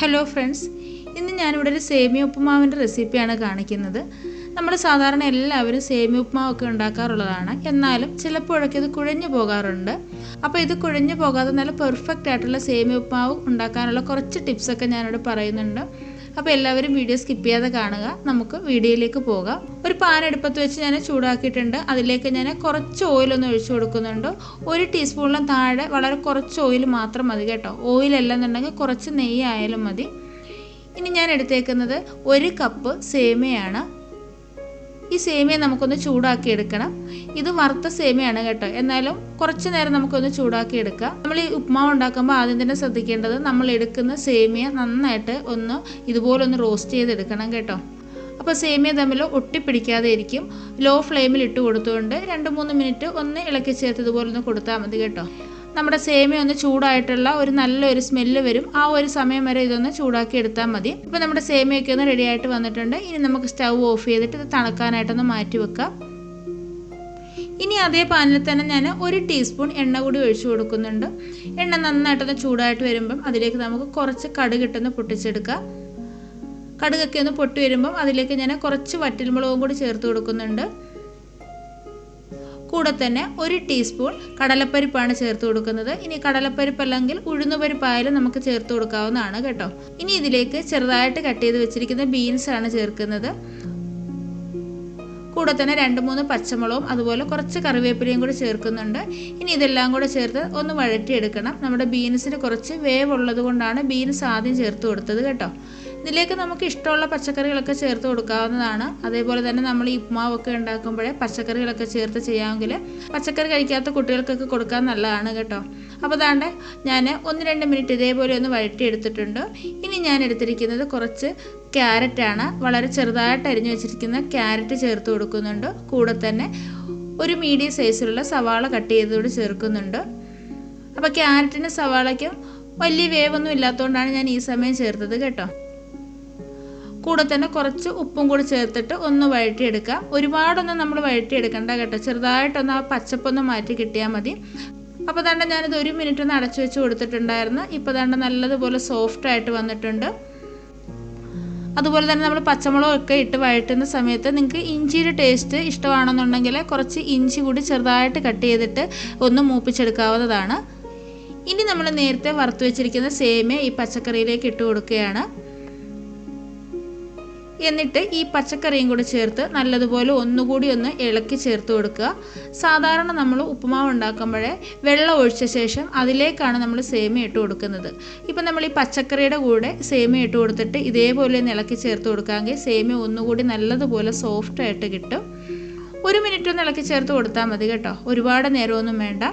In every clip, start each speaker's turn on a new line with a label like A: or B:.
A: Hello friends ഇന്ന് ഞാനിവിടെ ഒരു സേമിയ ഉപ്പുമാവിന്റെ റെസിപ്പിയാണ് കാണിക്കുന്നത്. നമ്മൾ സാധാരണ എല്ലാവരും സേമിയ ഉപ്പുമാവൊക്കെ ഉണ്ടാക്കാറുള്ളതാണ്. എന്നാലും ചിലപ്പോഴൊക്കെ ഇത് കുഴഞ്ഞു പോകാറുണ്ട്. അപ്പോൾ ഇത് കുഴഞ്ഞു പോകാതെ നല്ല പെർഫെക്റ്റ് ആയിട്ടുള്ള സേമിയ ഉപ്പുമാവ് ഉണ്ടാക്കാനുള്ള കുറച്ച് ടിപ്സൊക്കെ ഞാനിവിടെ പറയുന്നുണ്ട്. അപ്പോൾ എല്ലാവരും വീഡിയോ സ്കിപ്പ് ചെയ്യാതെ കാണുക. നമുക്ക് വീഡിയോയിലേക്ക് പോകാം. ഒരു പാൻ അടുപ്പത്ത് വെച്ച് ഞാൻ ചൂടാക്കിയിട്ടുണ്ട്. അതിലേക്ക് ഞാൻ കുറച്ച് ഓയിലൊന്ന് ഒഴിച്ചു കൊടുക്കുന്നുണ്ട്. ഒരു ടീസ്പൂണിലും താഴെ വളരെ കുറച്ച് ഓയിൽ മാത്രം മതി കേട്ടോ. ഓയിലല്ല എന്നുണ്ടെങ്കിൽ കുറച്ച് നെയ്യ് ആയാലും മതി. ഇനി ഞാൻ എടുത്തേക്കുന്നത് ഒരു കപ്പ് സേമിയയാണ്. ഈ സേമിയ നമുക്കൊന്ന് ചൂടാക്കി എടുക്കണം ഇത് വറുത്ത സേമിയാണ് കേട്ടോ. എന്നാലും കുറച്ച് നേരം നമുക്കൊന്ന് ചൂടാക്കി എടുക്കാം നമ്മൾ ഈ ഉപ്മാവ് ഉണ്ടാക്കുമ്പോൾ ആദ്യം തന്നെ ശ്രദ്ധിക്കേണ്ടത് നമ്മൾ എടുക്കുന്ന സേമിയ നന്നായിട്ട് ഒന്ന് ഇതുപോലെ ഒന്ന് റോസ്റ്റ് ചെയ്തെടുക്കണം കേട്ടോ. അപ്പോൾ സേമിയ തമ്മിൽ ഒട്ടിപ്പിടിക്കാതെ ഇരിക്കും. ലോ ഫ്ലെയിമിൽ ഇട്ട് കൊടുത്തുകൊണ്ട് രണ്ട് മൂന്ന് മിനിറ്റ് ഒന്ന് ഇളക്കി ചേർത്ത് ഇതുപോലെ ഒന്ന് കൊടുത്താൽ മതി കേട്ടോ. നമ്മുടെ സേമിയ ഒന്ന് ചൂടായിട്ടുള്ള ഒരു നല്ലൊരു സ്മെല്ല് വരും. ആ ഒരു സമയം വരെ ഇതൊന്ന് ചൂടാക്കി എടുത്താൽ മതി. ഇപ്പോൾ നമ്മുടെ സേമിയൊക്കെ ഒന്ന് റെഡി ആയിട്ട് വന്നിട്ടുണ്ട്. ഇനി നമുക്ക് സ്റ്റൗ ഓഫ് ചെയ്തിട്ട് ഇത് തണുക്കാനായിട്ടൊന്ന് മാറ്റി വെക്കാം. ഇനി അതേ പാനിൽ തന്നെ ഞാൻ ഒരു ടീസ്പൂൺ എണ്ണ കൂടി ഒഴിച്ചു കൊടുക്കുന്നുണ്ട്. എണ്ണ നന്നായിട്ടൊന്ന് ചൂടായിട്ട് വരുമ്പം അതിലേക്ക് നമുക്ക് കുറച്ച് കടുകിട്ടൊന്ന് പൊട്ടിച്ചെടുക്കാം. കടുകൊക്കെ ഒന്ന് പൊട്ടി വരുമ്പം അതിലേക്ക് ഞാൻ കുറച്ച് വറ്റൽമുളകും കൂടി ചേർത്ത് കൊടുക്കുന്നുണ്ട്. കൂടെ തന്നെ ഒരു ടീസ്പൂൺ കടലപ്പരിപ്പാണ് ചേർത്ത് കൊടുക്കുന്നത്. ഇനി കടലപ്പരിപ്പ് അല്ലെങ്കിൽ ഉഴുന്നുപരിപ്പായാലും നമുക്ക് ചേർത്ത് കൊടുക്കാവുന്നതാണ് കേട്ടോ. ഇനി ഇതിലേക്ക് ചെറുതായിട്ട് കട്ട് ചെയ്ത് വെച്ചിരിക്കുന്ന ബീൻസ് ആണ് ചേർക്കുന്നത്. കൂടെ തന്നെ രണ്ട് മൂന്ന് പച്ചമുളകും അതുപോലെ കുറച്ച് കറിവേപ്പിലയും കൂടി ചേർക്കുന്നുണ്ട്. ഇനി ഇതെല്ലാം കൂടെ ചേർത്ത് ഒന്ന് വഴറ്റിയെടുക്കണം. നമ്മുടെ ബീൻസിന് കുറച്ച് വേവുള്ളത് കൊണ്ടാണ് ബീൻസ് ആദ്യം ചേർത്ത് കൊടുത്തത് കേട്ടോ. ഇതിലേക്ക് നമുക്ക് ഇഷ്ടമുള്ള പച്ചക്കറികളൊക്കെ ചേർത്ത് കൊടുക്കാവുന്നതാണ്. അതേപോലെ തന്നെ നമ്മൾ ഈ ഉപ്മാവൊക്കെ ഉണ്ടാക്കുമ്പോഴേ പച്ചക്കറികളൊക്കെ ചേർത്ത് ചെയ്യാമെങ്കിൽ പച്ചക്കറി കഴിക്കാത്ത കുട്ടികൾക്കൊക്കെ കൊടുക്കാൻ നല്ലതാണ് കേട്ടോ. അപ്പോൾ അതാണ്ട് ഞാൻ ഒന്ന് രണ്ട് മിനിറ്റ് ഇതേപോലെ ഒന്ന് വഴറ്റിയെടുത്തിട്ടുണ്ട്. ഇനി ഞാൻ എടുത്തിരിക്കുന്നത് കുറച്ച് ക്യാരറ്റാണ്. വളരെ ചെറുതായിട്ട് അരിഞ്ഞു വെച്ചിരിക്കുന്ന ക്യാരറ്റ് ചേർത്ത് കൊടുക്കുന്നുണ്ട്. കൂടെ തന്നെ ഒരു മീഡിയം സൈസിലുള്ള സവാള കട്ട് ചെയ്തുകൂടി ചേർക്കുന്നുണ്ട്. അപ്പോൾ ക്യാരറ്റിനും സവാളയ്ക്കും വലിയ വേവൊന്നും ഇല്ലാത്തതുകൊണ്ടാണ് ഞാൻ ഈ സമയം ചേർത്തത് കേട്ടോ. കൂടെ തന്നെ കുറച്ച് ഉപ്പും കൂടി ചേർത്തിട്ട് ഒന്ന് വഴറ്റിയെടുക്കാം ഒരുപാടൊന്നും നമ്മൾ വഴറ്റിയെടുക്കണ്ട കേട്ടോ. ചെറുതായിട്ടൊന്ന് ആ പച്ചപ്പൊന്ന് മാറ്റി കിട്ടിയാൽ മതി. അപ്പോൾ തന്നെ ഞാനിത് ഒരു മിനിറ്റ് ഒന്ന് അടച്ചു വെച്ച് കൊടുത്തിട്ടുണ്ടായിരുന്നു. ഇപ്പോൾ തന്നെ നല്ലതുപോലെ സോഫ്റ്റ് ആയിട്ട് വന്നിട്ടുണ്ട്. അതുപോലെ തന്നെ നമ്മൾ പച്ചമുളകൊക്കെ ഇട്ട് വഴറ്റുന്ന സമയത്ത് നിങ്ങൾക്ക് ഇഞ്ചിയുടെ ടേസ്റ്റ് ഇഷ്ടമാണെന്നുണ്ടെങ്കിൽ കുറച്ച് ഇഞ്ചി കൂടി ചെറുതായിട്ട് കട്ട് ചെയ്തിട്ട് ഒന്ന് മൂപ്പിച്ചെടുക്കാവുന്നതാണ്. ഇനി നമ്മൾ നേരത്തെ വറുത്ത് വെച്ചിരിക്കുന്ന സേമിയ ഈ പച്ചക്കറിയിലേക്ക് ഇട്ട് കൊടുക്കുകയാണ്. എന്നിട്ട് ഈ പച്ചക്കറിയും കൂടെ ചേർത്ത് നല്ലതുപോലെ ഒന്നുകൂടി ഒന്ന് ഇളക്കി ചേർത്ത് കൊടുക്കുക. സാധാരണ നമ്മൾ ഉപ്പുമാവ് ഉണ്ടാക്കുമ്പോഴേ വെള്ളം ഒഴിച്ച ശേഷം അതിലേക്കാണ് നമ്മൾ സേമിയ ഇട്ട് കൊടുക്കുന്നത്. ഇപ്പം നമ്മൾ ഈ പച്ചക്കറിയുടെ കൂടെ സേമി ഇട്ട് കൊടുത്തിട്ട് ഇതേപോലെ ഒന്ന് ഇളക്കി ചേർത്ത് കൊടുക്കാമെങ്കിൽ സേമി ഒന്നുകൂടി നല്ലതുപോലെ സോഫ്റ്റായിട്ട് കിട്ടും. ഒരു മിനിറ്റ് ഒന്ന് ഇളക്കി ചേർത്ത് കൊടുത്താൽ മതി കേട്ടോ. ഒരുപാട് നേരമൊന്നും വേണ്ട.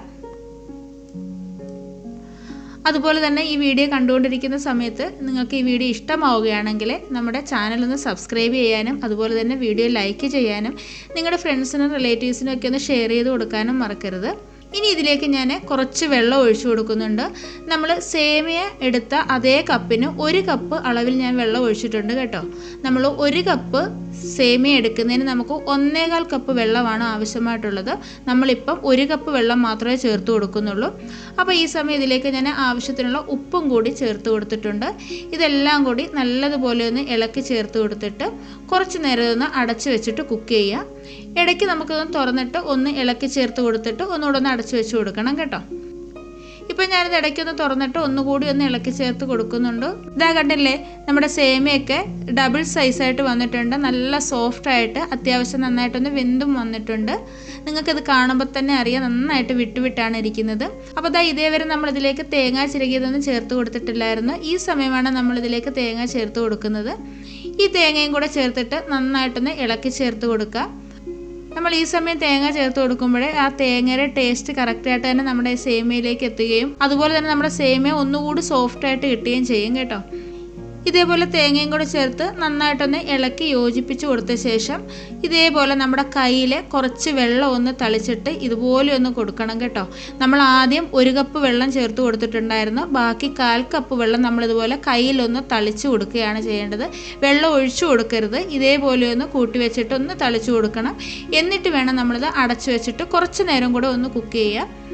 A: അതുപോലെ തന്നെ ഈ വീഡിയോ കണ്ടുകൊണ്ടിരിക്കുന്ന സമയത്ത് നിങ്ങൾക്ക് ഈ വീഡിയോ ഇഷ്ടമാവുകയാണെങ്കിൽ നമ്മുടെ ചാനൽ ഒന്ന് സബ്സ്ക്രൈബ് ചെയ്യാനും അതുപോലെ തന്നെ വീഡിയോ ലൈക്ക് ചെയ്യാനും നിങ്ങളുടെ ഫ്രണ്ട്സിനും റിലേറ്റീവ്സിനും ഒക്കെ ഒന്ന് ഷെയർ ചെയ്ത് കൊടുക്കാനും മറക്കരുത്. ഇനി ഇതിലേക്ക് ഞാൻ കുറച്ച് വെള്ളം ഒഴിച്ചു കൊടുക്കുന്നുണ്ട്. നമ്മൾ സേമിയ എടുത്ത അതേ കപ്പിന് ഒരു കപ്പ് അളവിൽ ഞാൻ വെള്ളം ഒഴിച്ചിട്ടുണ്ട് കേട്ടോ. നമ്മൾ ഒരു കപ്പ് സേമിയ എടുക്കുന്നതിന് നമുക്ക് ഒന്നേകാൽ കപ്പ് വെള്ളമാണ് ആവശ്യമായിട്ടുള്ളത്. നമ്മളിപ്പം ഒരു കപ്പ് വെള്ളം മാത്രമേ ചേർത്ത് കൊടുക്കുന്നുള്ളൂ. അപ്പോൾ ഈ സമയം ഇതിലേക്ക് ഞാൻ ആവശ്യത്തിനുള്ള ഉപ്പും കൂടി ചേർത്ത് കൊടുത്തിട്ടുണ്ട്. ഇതെല്ലാം കൂടി നല്ലതുപോലെ ഒന്ന് ഇളക്കി ചേർത്ത് കൊടുത്തിട്ട് കുറച്ച് നേരം ഒന്ന് അടച്ച് വെച്ചിട്ട് കുക്ക് ചെയ്യുക. ഇടയ്ക്ക് നമുക്കൊന്ന് തുറന്നിട്ട് ഒന്ന് ഇളക്കി ചേർത്ത് കൊടുത്തിട്ട് ഒന്നുകൂടെ ഒന്ന് അടച്ചു വെച്ച് കൊടുക്കണം കേട്ടോ. ഇപ്പം ഞാനിത് ഇടയ്ക്കൊന്ന് തുറന്നിട്ട് ഒന്നുകൂടി ഒന്ന് ഇളക്കി ചേർത്ത് കൊടുക്കുന്നുണ്ട്. ഇതാ കണ്ടില്ലേ നമ്മുടെ സേമിയൊക്കെ ഡബിൾ സൈസായിട്ട് വന്നിട്ടുണ്ട്. നല്ല സോഫ്റ്റ് ആയിട്ട് അത്യാവശ്യം നന്നായിട്ടൊന്ന് വെന്തും വന്നിട്ടുണ്ട്. നിങ്ങൾക്കിത് കാണുമ്പോൾ തന്നെ അറിയാം നന്നായിട്ട് വിട്ടുവിട്ടാണ് ഇരിക്കുന്നത്. അപ്പോൾ ഇതാ ഇതേവരെ നമ്മൾ ഇതിലേക്ക് തേങ്ങ ചിരകിയതൊന്നും ചേർത്ത് കൊടുത്തിട്ടില്ലായിരുന്നു. ഈ സമയമാണ് നമ്മളിതിലേക്ക് തേങ്ങ ചേർത്ത് കൊടുക്കുന്നത്. ഈ തേങ്ങയും കൂടെ ചേർത്തിട്ട് നന്നായിട്ടൊന്ന് ഇളക്കി ചേർത്ത് കൊടുക്കുക. നമ്മൾ ഈ സമയം തേങ്ങ ചേർത്ത് കൊടുക്കുമ്പോഴേ ആ തേങ്ങയുടെ ടേസ്റ്റ് കറക്റ്റായിട്ട് തന്നെ നമ്മുടെ സേമിയയിലേക്ക് എത്തുകയും അതുപോലെ തന്നെ നമ്മുടെ സേമിയ ഒന്നുകൂടി സോഫ്റ്റ് ആയിട്ട് കിട്ടുകയും ചെയ്യും കേട്ടോ. ഇതേപോലെ തേങ്ങയും കൂടെ ചേർത്ത് നന്നായിട്ടൊന്ന് ഇളക്കി യോജിപ്പിച്ച് കൊടുത്ത ശേഷം ഇതേപോലെ നമ്മുടെ കയ്യിൽ കുറച്ച് വെള്ളം ഒന്ന് തളിച്ചിട്ട് ഇതുപോലെ ഒന്ന് കൊടുക്കണം കേട്ടോ. നമ്മൾ ആദ്യം ഒരു കപ്പ് വെള്ളം ചേർത്ത് കൊടുത്തിട്ടുണ്ടായിരുന്നു. ബാക്കി കാൽ കപ്പ് വെള്ളം നമ്മളിതുപോലെ കയ്യിലൊന്ന് തളിച്ച് കൊടുക്കുകയാണ് ചെയ്യേണ്ടത്. വെള്ളം ഒഴിച്ചു കൊടുക്കരുത്. ഇതേപോലെ ഒന്ന് കൂട്ടി വെച്ചിട്ട് ഒന്ന് തളിച്ചു കൊടുക്കണം. എന്നിട്ട് വേണം നമ്മളിത് അടച്ചു വെച്ചിട്ട് കുറച്ച് നേരം കൂടെ ഒന്ന് കുക്ക് ചെയ്യുക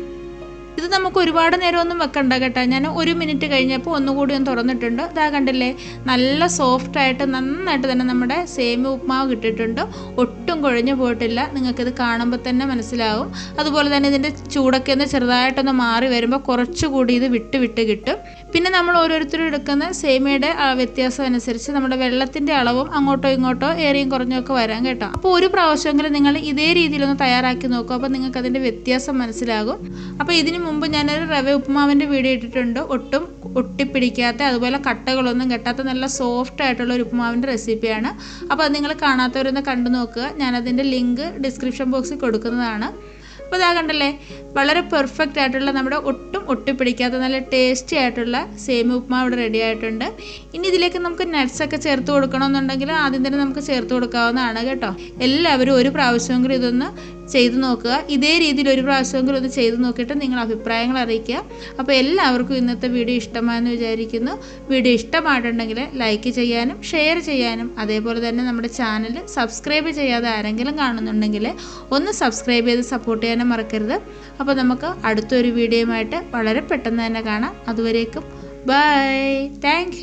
A: ഇത് നമുക്ക് ഒരുപാട് നേരം ഒന്നും വെക്കണ്ട കേട്ടോ. ഞാൻ ഒരു മിനിറ്റ് കഴിഞ്ഞപ്പോൾ ഒന്നുകൂടി ഒന്ന് തുറന്നിട്ടുണ്ട്. ഇതാ കണ്ടില്ലേ? നല്ല സോഫ്റ്റ് ആയിട്ട് നന്നായിട്ട് തന്നെ നമ്മുടെ സേമിയ ഉപ്മാവ് കിട്ടിയിട്ടുണ്ട്. ഒട്ടും കുഴഞ്ഞു പോയിട്ടില്ല. നിങ്ങൾക്കിത് കാണുമ്പോൾ തന്നെ മനസ്സിലാവും. അതുപോലെ തന്നെ ഇതിന്റെ ചൂടൊക്കെ ഒന്ന് ചെറുതായിട്ടൊന്ന് മാറി വരുമ്പോൾ കുറച്ചുകൂടി ഇത് വിട്ട് വിട്ട് കിട്ടും. പിന്നെ നമ്മൾ ഓരോരുത്തരും എടുക്കുന്ന സേമിയയുടെ ആ വ്യത്യാസം അനുസരിച്ച് നമ്മുടെ വെള്ളത്തിന്റെ അളവും അങ്ങോട്ടോ ഇങ്ങോട്ടോ ഏറിയും കുറഞ്ഞോ ഒക്കെ വരാം കേട്ടോ. അപ്പോൾ ഒരു പ്രാവശ്യമെങ്കിലും നിങ്ങൾ ഇതേ രീതിയിലൊന്ന് തയ്യാറാക്കി നോക്കും. അപ്പോൾ നിങ്ങൾക്ക് അതിന്റെ വ്യത്യാസം മനസ്സിലാകും. അപ്പോൾ ഇതിന് മുമ്പ് ഞാനൊരു റവ ഉപ്പുമാവിന്റെ വീഡിയോ ഇട്ടിട്ടുണ്ട്. ഒട്ടും ഒട്ടിപ്പിടിക്കാത്ത അതുപോലെ കട്ടകളൊന്നും കെട്ടാത്ത നല്ല സോഫ്റ്റ് ആയിട്ടുള്ള ഒരു ഉപ്പുമാവിന്റെ റെസിപ്പിയാണ് അപ്പോൾ അത് നിങ്ങൾ കാണാത്തവരൊന്ന് കണ്ടു നോക്കുക. ഞാനതിന്റെ ലിങ്ക് ഡിസ്ക്രിപ്ഷൻ ബോക്സിൽ കൊടുക്കുന്നതാണ്. അപ്പോൾ ഇതാ കണ്ടല്ലേ വളരെ പെർഫെക്റ്റ് ആയിട്ടുള്ള നമ്മുടെ ഒട്ടും ഒട്ടിപ്പിടിക്കാത്ത നല്ല ടേസ്റ്റി ആയിട്ടുള്ള സേമിയ ഉപ്പുമാവ് ഇവിടെ റെഡി ആയിട്ടുണ്ട്. ഇനി ഇതിലേക്ക് നമുക്ക് നട്ട്സൊക്കെ ചേർത്ത് കൊടുക്കണമെന്നുണ്ടെങ്കിൽ ആദ്യം തന്നെ നമുക്ക് ചേർത്ത് കൊടുക്കാവുന്നതാണ് കേട്ടോ. എല്ലാവരും ഒരു പ്രാവശ്യമെങ്കിലും ഇതൊന്ന് ചെയ്ത് നോക്കുക. ഇതേ രീതിയിൽ ഒരു പ്രാവശ്യമെങ്കിലും ഒന്ന് ചെയ്തു നോക്കിയിട്ട് നിങ്ങൾ അഭിപ്രായങ്ങൾ അറിയിക്കുക. അപ്പോൾ എല്ലാവർക്കും ഇന്നത്തെ വീഡിയോ ഇഷ്ടമായെന്ന് വിചാരിക്കുന്നു. വീഡിയോ ഇഷ്ടമായിട്ടുണ്ടെങ്കിൽ ലൈക്ക് ചെയ്യാനും ഷെയർ ചെയ്യാനും അതേപോലെ തന്നെ നമ്മുടെ ചാനൽ സബ്സ്ക്രൈബ് ചെയ്യാതെ ആരെങ്കിലും കാണുന്നുണ്ടെങ്കിൽ ഒന്ന് സബ്സ്ക്രൈബ് ചെയ്ത് സപ്പോർട്ട് ചെയ്യാനും മറക്കരുത്. അപ്പോൾ നമുക്ക് അടുത്തൊരു വീഡിയോയുമായിട്ട് വളരെ പെട്ടെന്ന് തന്നെ കാണാം. അതുവരേക്കും ബൈ താങ്ക്